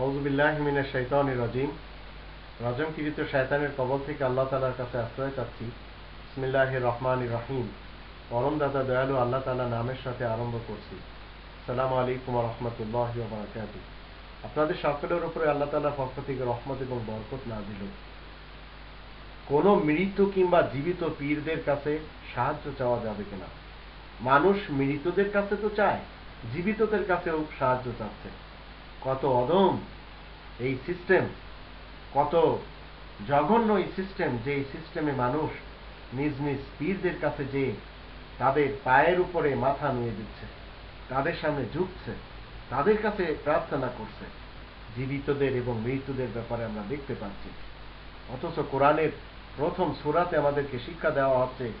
হৌজুবিল্লাহমিনের শৈতানি শয়তানের কবল থেকে আল্লাহ তালার কাছে আশ্রয় চাচ্ছি। ইসমিল্লাহ রহমান রহিম। পরম দাদা দয়ালু আল্লাহ তালা নামের সাথে আরম্ভ করছি। সালাম আলাইকুম রহমতুল্লাহ আপনাদের সকলের উপরে আল্লাহ তালার পক্ষ থেকে রহমত এবং বরকত না দিল কোন মৃত কিংবা জীবিত পীরদের কাছে সাহায্য চাওয়া যাবে কিনা? মানুষ মৃতদের কাছে তো চায়, জীবিতদের কাছেও সাহায্য চাচ্ছে। কত অদম এই সিস্টেম কত জঘন্য এই সিস্টেম যে সিস্টেমে মানুষ নিজ নিজ পীরদের কাছে যে তাদের পায়ের উপরে মাথা নুয়ে দিচ্ছে, তাদের সামনে ঝুঁকছে, তাদের কাছে প্রার্থনা করছে। জীবিতদের এবং মৃত্যুদের ব্যাপারে আমরা দেখতে পাচ্ছি। অথচ কোরআনের প্রথম সুরাতে আমাদেরকে শিক্ষা দেওয়া হচ্ছে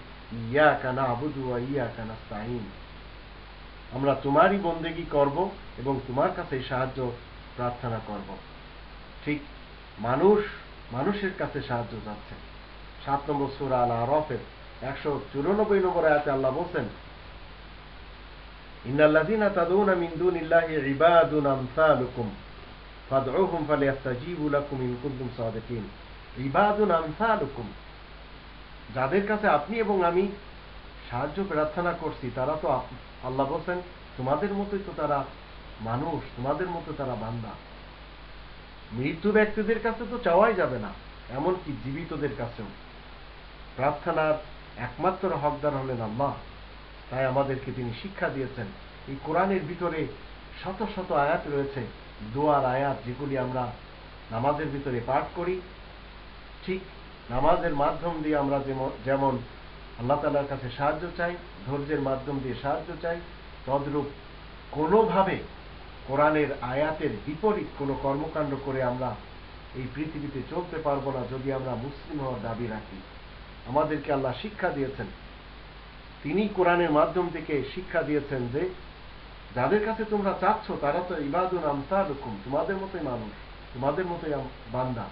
ইয়া কানা আবুদু ইয়া কানা স্তাহিন আমরা তোমারই বন্দেগি করব এবং তোমার কাছে সাহায্য প্রার্থনা করব। ঠিক মানুষ, মানুষের কাছে সাহায্য চাচ্ছে। সাত নম্বর সুরা আল আরফের একশো চুরানব্বই নম্বর আয়াতে আল্লাহ বলছেন ইবাদুন আমসালুকুম ফাদউহুম ইন কুনতুম সাদিকিন। ইবাদুন আমসালুকুম, যাদের কাছে আপনি এবং আমি সাহায্য প্রার্থনা করছি, তারা তো আল্লাহ বলছেন, তোমাদের মতোই তো তারা মানুষ, তোমাদের মতো তারা বান্দা। মৃত্যু ব্যক্তিদের কাছে তো চাওয়াই যাবে না, এমনকি জীবিতদের কাছেও। প্রার্থনার একমাত্র হকদার হলেন আল্লাহ। তাই আমাদেরকে তিনি শিক্ষা দিয়েছেন। এই কোরআনের ভিতরে শত শত আয়াত রয়েছে, দোয়ার আয়াত যেগুলি আমরা নামাজের ভিতরে পাঠ করি। ঠিক নামাজের মাধ্যম দিয়ে আমরা যেমন আল্লাহ তালার কাছে সাহায্য চাই, ধৈর্যের মাধ্যম দিয়ে সাহায্য চাই। তদ্রূপ কোনোভাবে কোরআনের আয়াতের বিপরীত কোনো কর্মকাণ্ড করে আমরা এই পৃথিবীতে চলতে পারব না যদি আমরা মুসলিম হওয়ার দাবি রাখি। আমাদেরকে আল্লাহ শিক্ষা দিয়েছেন। তিনি কোরআনের মাধ্যম থেকে শিক্ষা দিয়েছেন যে, যাদের কাছে তোমরা চাচ্ছ, তারা তো ইবাদুন আমসালুকুম, তোমাদের মতোই মানুষ, তোমাদের মতোই বান্দা।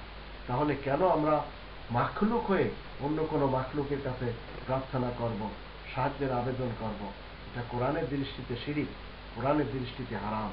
তাহলে কেন আমরা মাখলুক হয়ে অন্য কোনো মাখলুকের কাছে প্রার্থনা করব, সাহায্যের আবেদন করব। এটা কোরআনের দৃষ্টিতে শিরিক, কোরআনের দৃষ্টিতে হারাম।